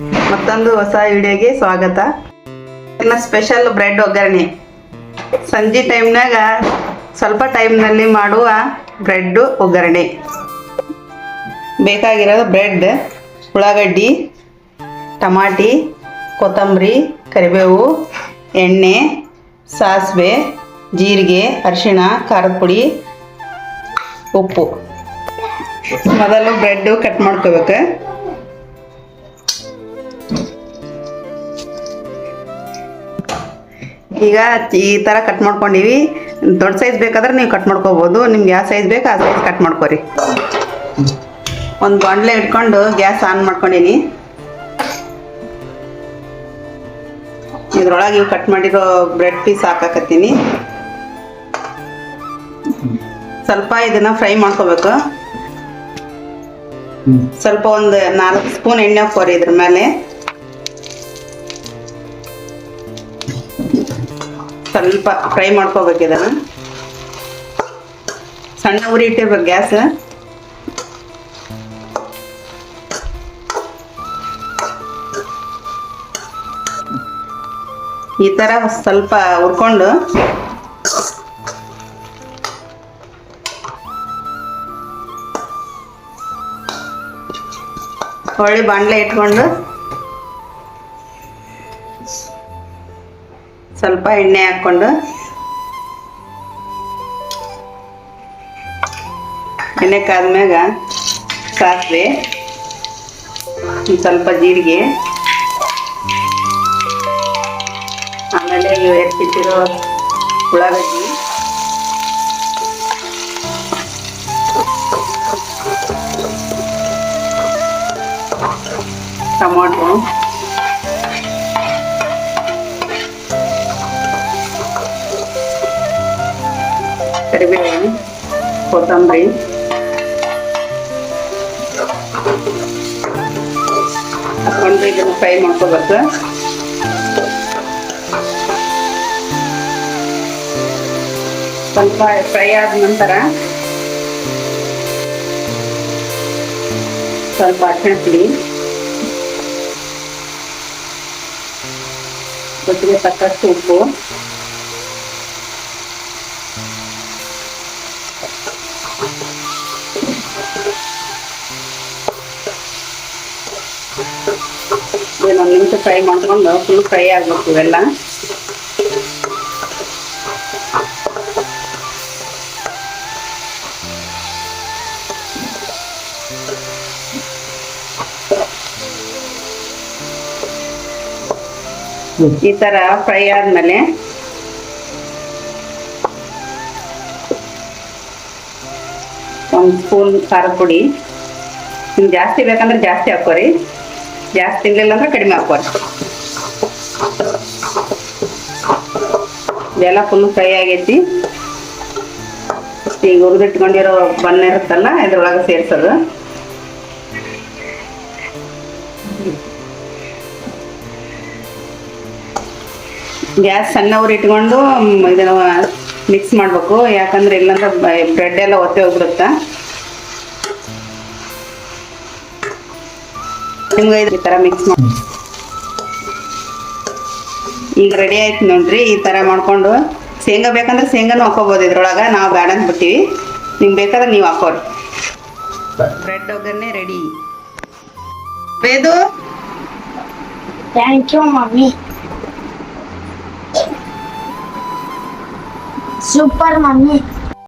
ಮತ್ತೊಂದು ಹೊಸ ವಿಡಿಯೋಗೆ ಸ್ವಾಗತ. ಇನ್ನು ಸ್ಪೆಷಲ್ ಬ್ರೆಡ್ ಒಗ್ಗರಣೆ. ಸಂಜೆ ಟೈಮ್ನಾಗ ಸ್ವಲ್ಪ ಟೈಮ್ನಲ್ಲಿ ಮಾಡುವ ಬ್ರೆಡ್ ಒಗ್ಗರಣೆ. ಬೇಕಾಗಿರೋದು ಬ್ರೆಡ್ ಉಳ್ಳಾಗಡ್ಡಿ, ಟಮಾಟಿ, ಕೊತ್ತಂಬರಿ, ಕರಿಬೇವು, ಎಣ್ಣೆ, ಸಾಸಿವೆ, ಜೀರಿಗೆ, ಅರಿಶಿಣ, ಖಾರದ ಪುಡಿ, ಉಪ್ಪು. ಮೊದಲು ಬ್ರೆಡ್ಡು ಕಟ್ ಮಾಡ್ಕೋಬೇಕು. ಈಗ ಈ ಥರ ಕಟ್ ಮಾಡ್ಕೊಂಡಿವಿ. ದೊಡ್ಡ ಸೈಜ್ ಬೇಕಾದ್ರೆ ನೀವು ಕಟ್ ಮಾಡ್ಕೋಬೋದು. ನಿಮ್ಗೆ ಯಾವ ಸೈಜ್ ಬೇಕು ಆ ಸೈಜ್ ಕಟ್ ಮಾಡ್ಕೊರಿ. ಒಂದು ಬಾಂಡ್ಲೆ ಇಟ್ಕೊಂಡು ಗ್ಯಾಸ್ ಆನ್ ಮಾಡ್ಕೊಂಡೀನಿ. ಇದ್ರೊಳಗೆ ಇವು ಕಟ್ ಮಾಡಿರೋ ಬ್ರೆಡ್ ಪೀಸ್ ಹಾಕಾಕತ್ತೀನಿ. ಸ್ವಲ್ಪ ಇದನ್ನ ಫ್ರೈ ಮಾಡ್ಕೋಬೇಕು. ಸ್ವಲ್ಪ ಒಂದು ನಾಲ್ಕು ಸ್ಪೂನ್ ಎಣ್ಣೆ ಹಾಕೋರಿ ಇದ್ರ ಮೇಲೆ. ಸ್ವಲ್ಪ ಫ್ರೈ ಮಾಡ್ಕೋಬೇಕು ಇದನ್ನು. ಸಣ್ಣ ಉರಿ ಇಟ್ಟಿರ್ಬೇಕು ಗ್ಯಾಸ್. ಈ ಥರ ಸ್ವಲ್ಪ ಹುರ್ಕೊಂಡು. ಹೊಳ್ಳಿ ಬಾಣಲೆ ಇಟ್ಕೊಂಡು ಸ್ವಲ್ಪ ಎಣ್ಣೆ ಹಾಕ್ಕೊಂಡು ಎಣ್ಣೆ ಕಾದ್ಮ್ಯಾಗ ಸಾಸಿವೆ ಸ್ವಲ್ಪ ಜೀರಿಗೆ. ಆಮೇಲೆ ಇವು ಎತ್ತಿಟ್ಟಿರೋ ಉಳ್ಳಾಗಡ್ಡಿ. ಟೊಮೊಟೊ. ಕರಿಬೇವು ಕೊತ್ತಂಬರಿ. ಹಾಕೊಂಡು ಇದನ್ನು ಫ್ರೈ ಮಾಡ್ಕೋಬೇಕು. ಸ್ವಲ್ಪ ಫ್ರೈ ಆದ ನಂತರ ಸ್ವಲ್ಪ ಅರಿಶಿಣ ಪುಡಿ ರುಚಿಗೆ ತಕ್ಕಷ್ಟು ಉಪ್ಪು. ಇದನ್ನೊಂದು ನಿಮಿಷ ಫ್ರೈ ಮಾಡ್ಕೊಂಡು ಫುಲ್ ಫ್ರೈ ಆಗ್ಬೇಕು ಇವೆಲ್ಲ. ಈ ತರ ಫ್ರೈ ಆದ್ಮೇಲೆ ಒಂದು ಸ್ಪೂನ್ ಖಾರದ ಪುಡಿ. ನಿಮ್ಗೆ ಜಾಸ್ತಿ ಬೇಕಂದ್ರೆ ಜಾಸ್ತಿ ಹಾಕೋರಿ. ಜಾಸ್ತಿ ತಿನ್ಲಿಲ್ಲ ಅಂದ್ರೆ ಕಡಿಮೆ ಹಾಕ್ಬಾರ್ದು ಇದೆಲ್ಲ ಫುಲ್ ಫ್ರೈ ಆಗೈತಿ. ಈಗ ಹುರಿದಿಟ್ಕೊಂಡಿರೋ ಬಣ್ಣ ಇರುತ್ತಲ್ಲ, ಇದ್ರೊಳಗೆ ಸೇರ್ಸೋದು. ಗ್ಯಾಸ್ ಸಣ್ಣ ಇಟ್ಕೊಂಡು ಇದನ್ನ ಮಿಕ್ಸ್ ಮಾಡಬೇಕು. ಯಾಕಂದ್ರೆ ಇಲ್ಲಾಂದ್ರೆ ಬ್ರೆಡ್ ಎಲ್ಲ ಒತ್ತೆ ಹೋಗ್ಬಿಡುತ್ತೆ. ನಿಮ್ಗೆ ಈ ಥರ ಮಿಕ್ಸ್ ಮಾಡಿ ಈಗ ರೆಡಿ ಆಯ್ತು ನೋಡ್ರಿ ಈ ತರ ಮಾಡ್ಕೊಂಡು ಶೇಂಗಾ ಬೇಕಂದ್ರೆ ಶೇಂಗಾನು ಹಾಕೋಬೋದು ಇದ್ರೊಳಗ ನಾವು ಬೇಡ ಅಂತ ಬಿಟ್ಟಿವಿ. ನಿಮ್ಗೆ ಬೇಕಾದ್ರೆ ನೀವು ಹಾಕೋರಿ. ಬ್ರೆಡ್ ಒಗ್ಗರಣೆ ready ಬೇದು thank you mummy. Super mommy.